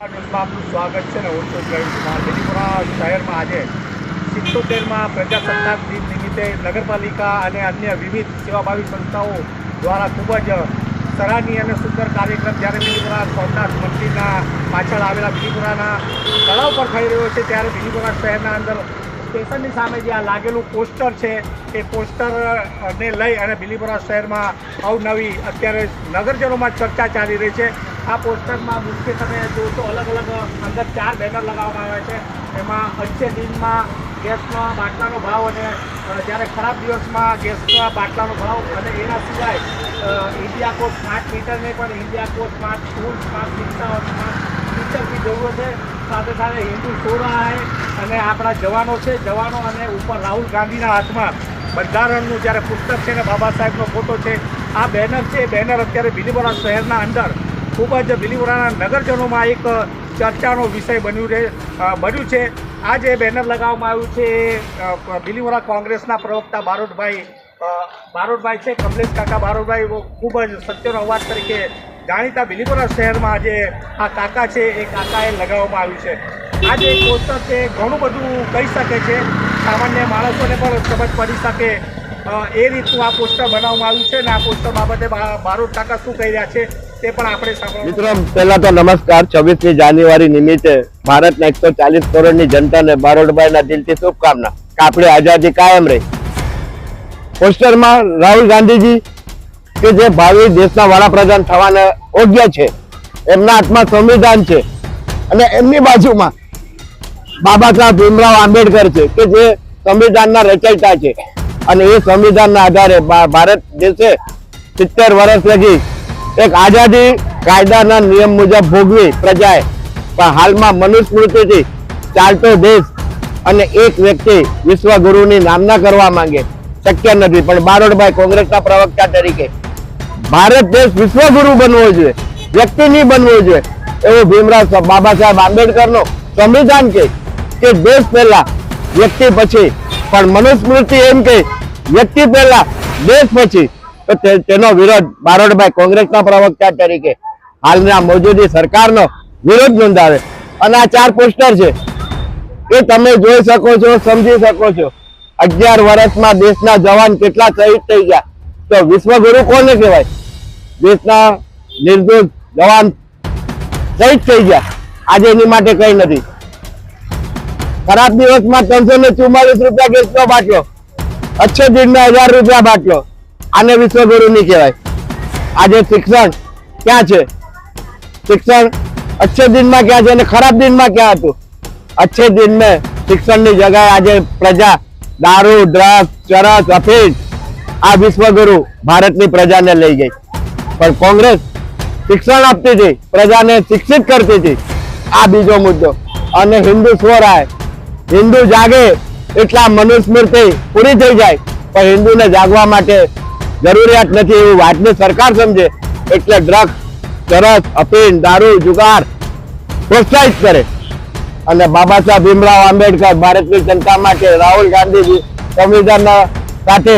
સ્વાગત છે ને હું છું. બેડીપુરા શહેરમાં આજે સિત્તોતેરમાં પ્રજાસત્તાક દિન નિમિત્તે નગરપાલિકા અને અન્ય વિવિધ સેવાભાવી સંસ્થાઓ દ્વારા ખૂબ જ સરાહનીય અને સુંદર કાર્યક્રમ જ્યારે બીલીપુરા સોમનાથ મંદિરના પાછળ આવેલા બીલીપુરાના તળાવ પર થઈ રહ્યો છે, ત્યારે બીલીપુરા શહેરના અંદર સ્ટેશનની સામે જે આ લાગેલું પોસ્ટર છે, એ પોસ્ટરને લઈ અને બીલીપુરા શહેરમાં અવનવી અત્યારે નગરજનોમાં ચર્ચા ચાલી રહી છે. આ પોસ્ટરમાં મુખ્ય તમે જોશો, અલગ અલગ અંદર ચાર બેનર લગાવવામાં આવે છે. એમાં અચ્છે દિનમાં ગેસના બાટલાનો ભાવ અને જ્યારે ખરાબ દિવસમાં ગેસના બાટલાનો ભાવ અને એના સિવાય ઇન્ડિયા કોડ સ્માર્ટ મીટરને પણ India code smart tool smart meter smart મીટરની જરૂર છે. સાથે સાથે હિન્દુ સોરાય અને આપણા જવાનો છે. જવાનો અને ઉપર રાહુલ ગાંધીના હાથમાં બંધારણનું જ્યારે પુસ્તક છે ને બાબા સાહેબનો ફોટો છે. આ બેનર છે. બેનર અત્યારે ભીલીબોરા શહેરના અંદર ખૂબ જ બિલીપુરાના નગરજનોમાં એક ચર્ચાનો વિષય બન્યું રહે બન્યું છે. આ જે બેનર લગાવવામાં આવ્યું છે અ, કોંગ્રેસના પ્રવક્તા બારોટભાઈ બારોટભાઈ છે કમલેશ કાકા બારોટભાઈ ખૂબ જ સત્યનો અવાજ તરીકે જાણીતા ભીલીપુરા શહેરમાં આજે આ કાકા છે એ કાકાએ લગાવવામાં આવ્યું છે. આ જે પોસ્ટર છે ઘણું બધું કહી શકે છે. સામાન્ય માણસોને પણ સમજ પડી શકે એ રીતનું આ પોસ્ટર બનાવવામાં આવ્યું છે અને આ પોસ્ટર બાબતે બારોટ કાકા શું કહી રહ્યા છે? તે પણ આપણે મિત્રો, પહેલા તો નમસ્કાર. છવ્વીસમી જાન્યુઆરી નિમિત્તે ભારતના એકસો ચાલીસ કરોડની જનતાને બારોટભાઈના દિલથી શુભકામના. આપણી આઝાદી કાયમ રહી. પોસ્ટરમાં રાહુલ ગાંધીજી કે જે ભાવિ દેશના વડાપ્રધાન થવાના યોગ્ય છે, એમના હાથમાં સંવિધાન છે અને એમની બાજુમાં બાબા સાહેબ ભીમરાવ આંબેડકર છે કે જે સંવિધાનના રચયિતા છે. અને એ સંવિધાનના આધારે ભારત દેશે સિત્તેર વર્ષ લગી એક આઝાદી કાયદાના નિયમ મુજબ ભોગવી પ્રજાએ, પણ હાલમાં મનુસ્મૃતિથી ચાલતો દેશ અને એક વ્યક્તિ વિશ્વગુરુની નામના કરવા માંગે, શક્ય નથી. પણ બારોડભાઈ કોંગ્રેસના પ્રવક્તા તરીકે, ભારત દેશ વિશ્વગુરુ બનવો જોઈએ વ્યક્તિ નહીં બનવો જોઈએ. એવું ભીમરાવ બાબા સાહેબ આંબેડકરનો સંવિધાન કે કે દેશ પહેલા વ્યક્તિ પછી, પણ મનુસ્મૃતિ એમ કે, વ્યક્તિ પહેલા દેશ પછી. તો તેનો વિરોધ બારોટભાઈ કોંગ્રેસના પ્રવક્તા તરીકે હાલના મોજૂદી સરકારનો વિરોધ નોંધાવે. અને આ ચાર પોસ્ટર છે. એ તમે જોઈ શકો છો, સમજી શકો છો. અગિયાર વર્ષમાં દેશના જવાન કેટલા શહીદ થઈ ગયા. તો વિશ્વગુરુ કોને કહેવાય? દેશના નિર્દોષ જવાન શહીદ થઈ ગયા. આજે એની માટે કઈ નથી. ખરાબ દિવસમાં ત્રણસો ને ચુમ્માલીસ રૂપિયા ગેસનો બાટલો. અચ્છો દિનના હજાર રૂપિયા બાટલો. આને વિશ્વગુરુ નહીં કહેવાય. આજે શિક્ષણ ક્યાં છે? શિક્ષણ અચ્છે દિનમાં ક્યાં છે અને ખરાબ દિનમાં ક્યાં હતું? અચ્છે દિન મેં શિક્ષણની જગ્યાએ આજે પ્રજા દારૂ ડ્રગ્સ ચરસ, અફીણ આ વિશ્વગુરુ ભારતની પ્રજાને લઈ ગઈ. પણ કોંગ્રેસ શિક્ષણ આપતી હતી, પ્રજાને શિક્ષિત કરતી હતી. આ બીજો મુદ્દો. અને હિન્દુ સ્વરાય, હિન્દુ જાગે એટલા મનુસ્મૃતિ પૂરી થઈ જાય. પણ હિન્દુને જાગવા માટે જરૂરિયાત નથી એવું વાતને સરકાર સમજે એટલે ડ્રગ્સ ચરસ, અફીણ, દારૂ, જુગાર પ્રોત્સાહિત કરે. અને બાબા સાહેબ ભીમરાવ આંબેડકર ભારતની જનતા માટે રાહુલ ગાંધીજી સંવિધાનના સાથે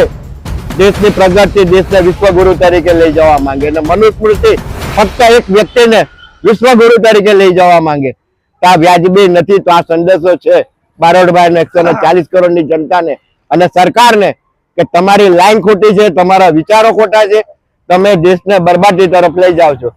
દેશની પ્રગતિ દેશને વિશ્વગુરુ તરીકે લઈ જવા માંગે. અને મનુસ્મૃતિ ફક્ત એક વ્યક્તિને વિશ્વગુરુ તરીકે લઈ જવા માંગે. આ વ્યાજબી નથી, તો આ સંદેશો છે. બારોટભાઈ એકસો ચાલીસ કરોડની જનતાને અને સરકારને કે તમારી લાઈન ખોટી છે, તમારા વિચારો ખોટા છે, તમે દેશને બરબાદી તરફ લઈ જાઓ છો.